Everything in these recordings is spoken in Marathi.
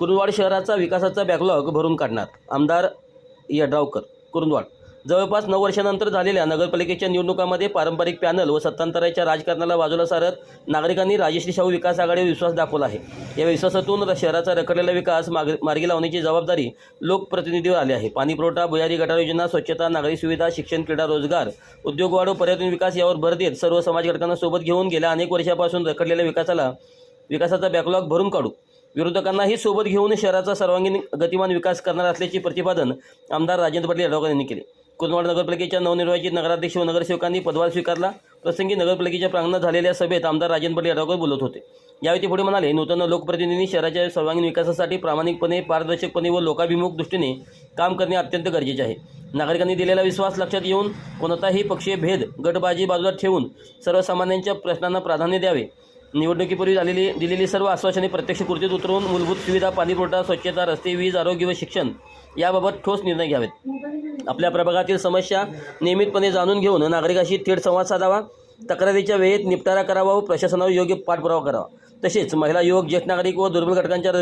कुरुंदवाड शहराचा विकासाचा बॅकलॉग भरून काढणार. आमदार यड्रावकर कुरुंदवाड. जवळपास नऊ वर्षानंतर झालेल्या नगरपालिकेच्या निवडणुकामध्ये पारंपरिक पॅनल व सत्तांतराच्या राजकारणाला बाजूला सारत नागरिकांनी राजश्री शाहू विकास आघाडीवर विश्वास दाखवला आहे. या विश्वासातून शहराचा रखडलेला विकास माग मार्गी लावण्याची जबाबदारी लोकप्रतिनिधीवर आली आहे. पाणीपुरवठा भुयारी गटार योजना स्वच्छता नागरी सुविधा शिक्षण क्रीडा रोजगार उद्योगवाढ व पर्यटन विकास यावर भर देत सर्व समाज घटकांना सोबत घेऊन गेल्या अनेक वर्षापासून रखडलेल्या विकासाला विकासाचा बॅकलॉग भरून काढू. विरोधकांनाही सोबत घेऊन शहराचा सर्वांगीण गतिमान विकास करणार असल्याचे प्रतिपादन आमदार राजेंद्र पाटील यड्रावकर यांनी केले. कुर्नवाड नगरपालिकेच्या नवनिर्वाचित नगराध्यक्ष व नगरसेवकांनी पदभार स्वीकारला. प्रसंगी नगरपालिकेच्या प्रांगणात झालेल्या सभेत आमदार राजेंद्र पाटील यादवकर बोलत होते. यावेळी ते पुढे म्हणाले नूतन लोकप्रतिनिधींनी शहराच्या सर्वांगीण विकासासाठी प्रामाणिकपणे पारदर्शकपणे व लोकाभिमुख दृष्टीने काम करणे अत्यंत गरजेचे आहे. नागरिकांनी दिलेला विश्वास लक्षात येऊन कोणताही पक्षीय भेद गटबाजी बाजूला ठेवून सर्वसामान्यांच्या प्रश्नांना प्राधान्य द्यावे. निवडणुकीपूर्वी झालेली दिलेली सर्व आश्वासने प्रत्यक्ष कृतीत उतरवून मूलभूत सुविधा पाणीपुरवठा स्वच्छता रस्ते वीज आरोग्य व शिक्षण याबाबत ठोस निर्णय घ्यावेत. आपल्या प्रभागातील समस्या नियमितपणे जाणून घेऊन नागरिकांशी थेट संवाद साधावा. तक्रारीच्या वेळेत निपटारा करावा व प्रशासनावर योग्य पाठपुरावा करावा. तसेच महिला युवक ज्येष्ठ नागरिक व दुर्बल घटकांच्या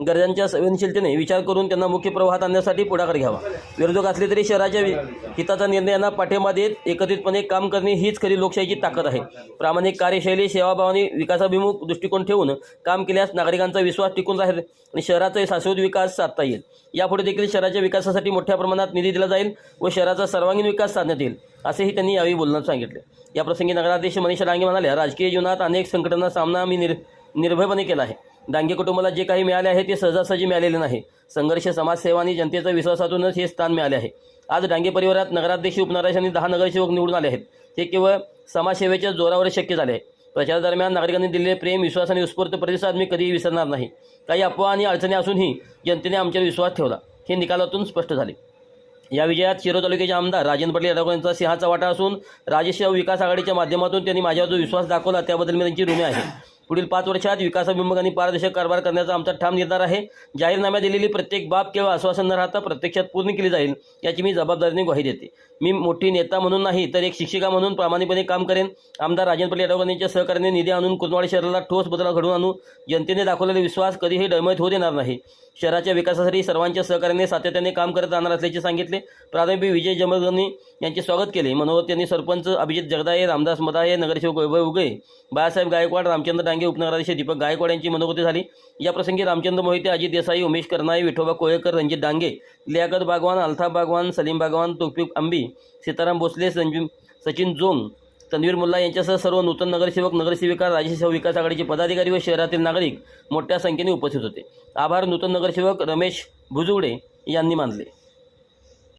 गरजांच्या संवेदनशीलतेने विचार करून त्यांना मुख्य प्रवाहात आणण्यासाठी पुढाकार घ्यावा. विरोधक असले तरी शहराच्या हिताचा निर्णयांना पाठिंबा देत एकत्रितपणे काम करणे हीच खरी लोकशाहीची ताकद आहे. प्रामाणिक कार्यशैली सेवाभावाने विकासाभिमुख दृष्टिकोन ठेवून काम केल्यास नागरिकांचा विश्वास टिकून राहील आणि शहराचा शाश्वत विकास साधता येईल. यापुढे देखील शहराच्या विकासासाठी मोठ्या प्रमाणात निधी दिला जाईल व शहराचा सर्वांगीण विकास साधण्यात येईल असेही त्यांनी यावेळी बोलण्यात सांगितले. याप्रसंगी नगराध्यक्ष मनीषा डांगे म्हणाल्या राजकीय जीवनात अनेक संकटांना सामना मी निर निर्भयपणे केला आहे. डांगे कुटुंबाला जे काही मिळाले आहे ते सहजासहजी मिळालेले नाही. संघर्ष समाजसेवा आणि जनतेच्या विश्वासातूनच हे स्थान मिळाले आहे. आज डांगे परिवारात नगराध्यक्ष उपनगराध्यक्ष आणि दहा नगरसेवक निवडून आले आहेत. हे केवळ समाजसेवेच्या जोरावर शक्य झाले आहे. प्रचारादरम्यान नागरिकांनी दिलेले प्रेम विश्वास आणि उत्स्फूर्त प्रतिसाद मी कधीही विसरणार नाही. काही अफवा आणि अडचणी असूनही जनतेने आमच्यावर विश्वास ठेवला. हे निकालातून स्पष्ट झाले. या विजयात शिरो तालुक्याचे आमदार राजेंद्र पाटील यादव यांचा सिंहाचा वाटा असून राजेश विकास आघाडीच्या माध्यमातून त्यांनी माझ्यावर जो विश्वास दाखवला त्याबद्दल मी त्यांची ऋणी आहे. पुढील पाच वर्षात विकासाभिमुख आणि पारदर्शक कारभार करण्याचा आमचा ठाम निर्धार आहे. जाहीरनाम्यात दिलेली प्रत्येक बाब केवळ आश्वासन न राहता प्रत्यक्षात पूर्ण केली जाईल याची मी जबाबदारीने ग्वाही देते. मी मोठी नेता म्हणून नाही तर एक शिक्षिका म्हणून प्रामाणिकपणे काम करेन. आमदार राजेंद्र पाटील यड्रावकर यांच्या सहकार्याने निधी आणून कुर्दवाड शहराला ठोस बदल घडवून आणू. जनतेने दाखवलेला विश्वास कधीही डळमळीत होऊ देणार नाही. शहराच्या विकासासाठी सर्वांच्या सहकार्याने सातत्याने काम करत राहणार असल्याचे सांगितले. प्रारंभी विजय जमलगनी यांचे स्वागत केले. मनोहर यांनी सरपंच अभिजित जगदाये रामदास मदाये नगरसेवक वैभव उगळे बाळासाहेब गायकवाड रामचंद्र डांगे उपनगराध्यक्ष दीपक गायकवाड यांची मनोगती झाली. या प्रसंगी रामचंद्र मोहिते अजित देसाई उमेश करनाई विठोबा कोळेकर रणजित डांगे लियाकत बागवान अल्ताफ बागवान सलीम बागवान तोफिक अंबी सीताराम भोसले संजू सचिन जोंग तन्वीर मुल्ला यांच्यासह सर्व नूतन नगरसेवक नगरसेविका राजसेवा विकास आघाडीचे पदाधिकारी व शहरातील नागरिक मोठ्या संख्येने उपस्थित होते. आभार नूतन नगरसेवक रमेश भुजुगडे यांनी मानले.